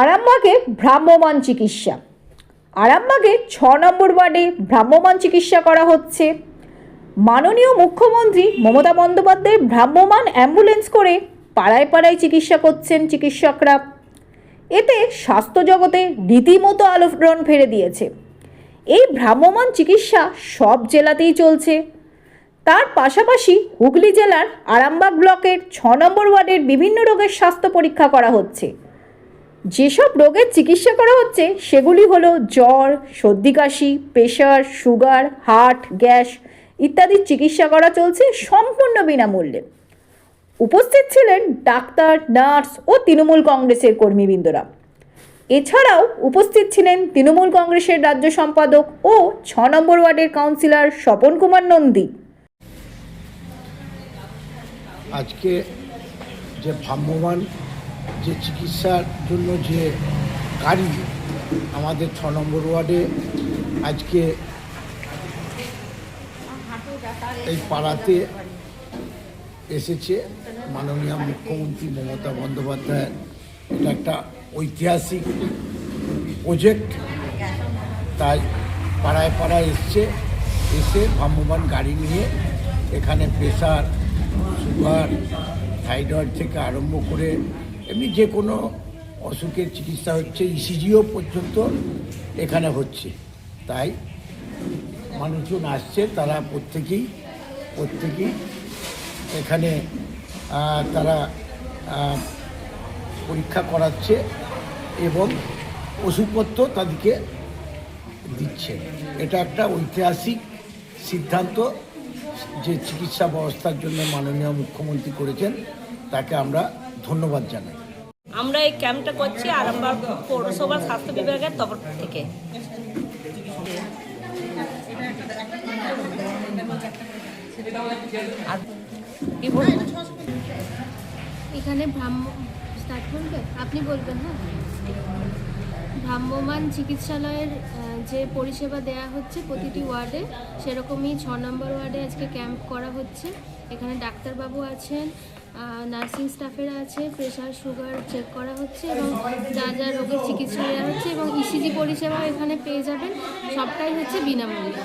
আরামবাগে ভ্রাম্যমান চিকিৎসা। আরামবাগে ছ নম্বর ওয়ার্ডে ভ্রাম্যমান চিকিৎসা করা হচ্ছে। মাননীয় মুখ্যমন্ত্রী মমতা বন্দ্যোপাধ্যায় ভ্রাম্যমান অ্যাম্বুলেন্স করে পাড়ায় পাড়ায় চিকিৎসা করছেন চিকিৎসকরা। এতে স্বাস্থ্য জগতে রীতিমতো আলোড়ন ফেলে দিয়েছে। এই ভ্রাম্যমান চিকিৎসা সব জেলাতেই চলছে। তার পাশাপাশি হুগলি জেলার আরামবাগ ব্লকের ছ নম্বর ওয়ার্ডের বিভিন্ন রোগের স্বাস্থ্য পরীক্ষা করা হচ্ছে। যেসব রোগের চিকিৎসা করা হচ্ছে, সেগুলি হলো জ্বর, সর্দি কাশি, প্রেশার, সুগার, হার্ট, গ্যাস ইত্যাদির চিকিৎসা করা চলছে সম্পূর্ণ বিনামূল্যে। উপস্থিত ছিলেন ডাক্তার, নার্স ও তৃণমূল কংগ্রেসের কর্মীবৃন্দরা। এছাড়াও উপস্থিত ছিলেন তৃণমূল কংগ্রেসের রাজ্য সম্পাদক ও ছ নম্বর ওয়ার্ডের কাউন্সিলর স্বপন কুমার নন্দী। আজকে যে ভ্রাম্যমান যে চিকিৎসার জন্য যে গাড়ি আমাদের ছ নম্বর ওয়ার্ডে আজকে এই পাড়াতে এসেছে মাননীয় মুখ্যমন্ত্রী মমতা বন্দ্যোপাধ্যায়। এটা একটা ঐতিহাসিক প্রজেক্ট তাই পাড়ায় পাড়ায় এসছে, এসে ভ্রাম্যমান গাড়ি নিয়ে এখানে প্রেশার সুগার, থাইরয়েড থেকে আরম্ভ করে এমনি যে কোনো অসুখের চিকিৎসা হচ্ছে ইসিজিও পর্যন্ত এখানে হচ্ছে। তাই মানুষজন আসছে, তারা প্রত্যেকেই প্রত্যেকেই এখানে তারা পরীক্ষা করাচ্ছে এবং ওষুধপত্র তাদেরকে দিচ্ছে। এটা একটা ঐতিহাসিক সিদ্ধান্ত যে চিকিৎসা ব্যবস্থার জন্য মাননীয় মুখ্যমন্ত্রী করেছেন, তাকে আমরা ধন্যবাদ জানাই। আমরা এই ক্যাম্পটা করছি আরামবাগ পৌরসভার স্বাস্থ্য বিভাগের তরফ থেকে। এখানে স্টার্ট করবে? আপনি বলবেন হ্যাঁ। ভ্রাম্যমান চিকিৎসালয়ের যে পরিষেবা দেয়া হচ্ছে প্রতিটি ওয়ার্ডে, সেরকমই ছ নম্বর ওয়ার্ডে আজকে ক্যাম্প করা হচ্ছে। এখানে ডাক্তারবাবু আছেন নার্সিং স্টাফেরা আছে প্রেশার সুগার চেক করা হচ্ছে এবং যা যা রোগের চিকিৎসা দেওয়া হচ্ছে এবং ইসিজি পরিষেবা এখানে পেয়ে যাবেন, সবটাই হচ্ছে বিনামূল্যে।